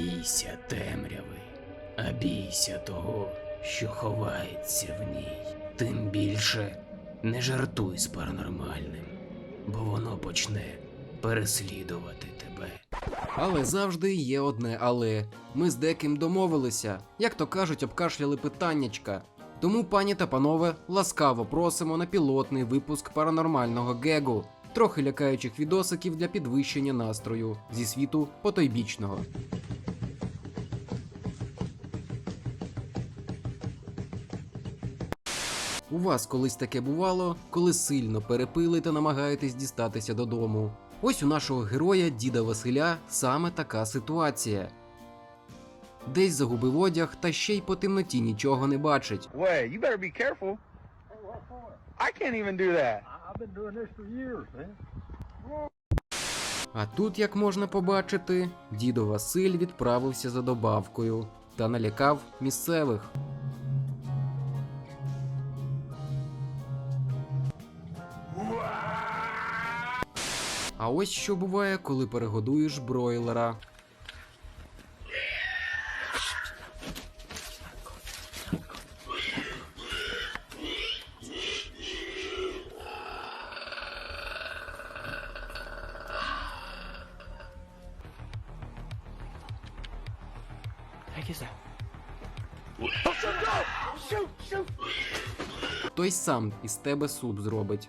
бійся темряви, а бійся того, що ховається в ній. Тим більше не жартуй з паранормальним, бо воно почне переслідувати тебе. Але завжди є одне але. Ми з деким домовилися, як то кажуть, обкашляли питаннячка. Тому, пані та панове, ласкаво просимо на пілотний випуск паранормального гегу, трохи лякаючих відосиків для підвищення настрою зі світу потойбічного. У вас колись таке бувало, коли сильно перепили та намагаєтесь дістатися додому. Ось у нашого героя діда Василя саме така ситуація. Десь загубив одяг та ще й по темноті нічого не бачить. Way, you better be careful. I can't even do that. I've been doing this for years, man. А тут, як можна побачити, дідо Василь відправився за добавкою та налякав місцевих. А ось що буває, коли перегодуєш бройлера. Той сам із тебе суп зробить.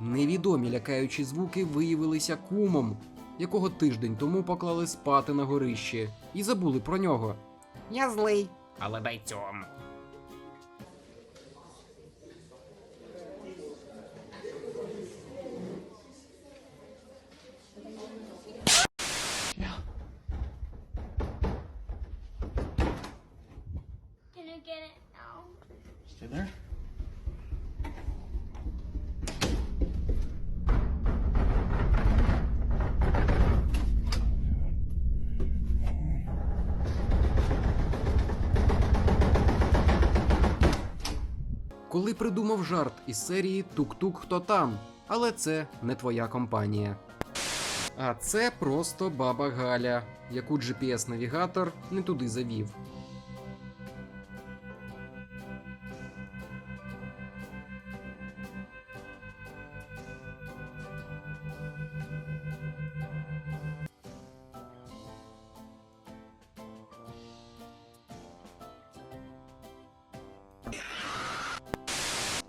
Невідомі лякаючі звуки виявилися кумом, якого тиждень тому поклали спати на горищі, і забули про нього. Я злий. Але бойцом. Коли придумав жарт із серії Тук-тук хто там, але це не твоя компанія. А це просто баба Галя, яку GPS-навігатор не туди завів.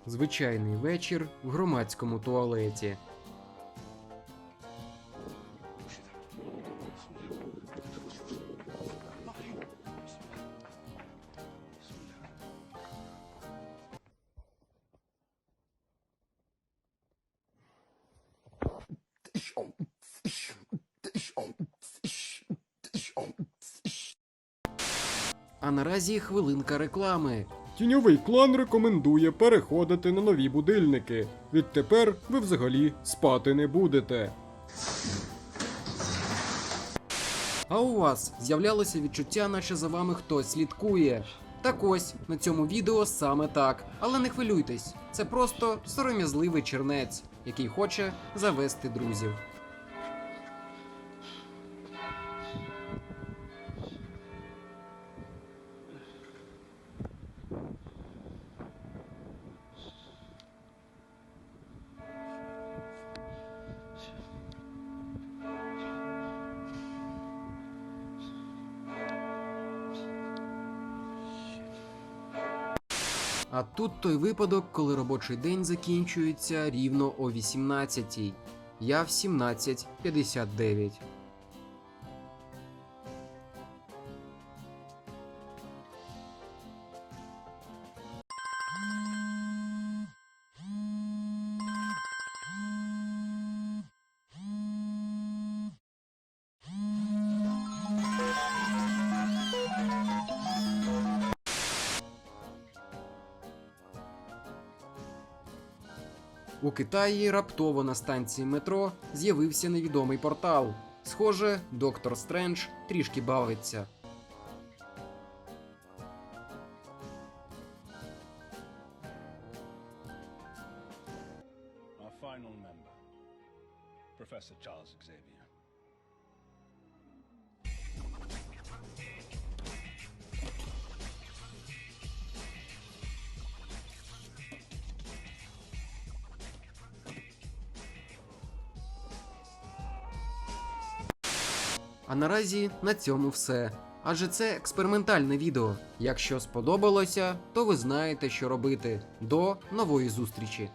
Звичайний вечір в громадському туалеті. А наразі хвилинка реклами. Тіньовий клан рекомендує переходити на нові будильники. Відтепер ви взагалі спати не будете. А у вас з'являлося відчуття, наче за вами хтось слідкує. Так ось на цьому відео саме так. Але не хвилюйтесь, це просто сором'язливий чернець, який хоче завести друзів. А тут той випадок, коли робочий день закінчується рівно о 18-й. Я в 17.59. У Китаї раптово на станції метро з'явився невідомий портал. Схоже, доктор Стрендж трішки бавиться. Our final member, Professor Charles Xavier. А наразі на цьому все. Адже це експериментальне відео. Якщо сподобалося, то ви знаєте, що робити. До нової зустрічі!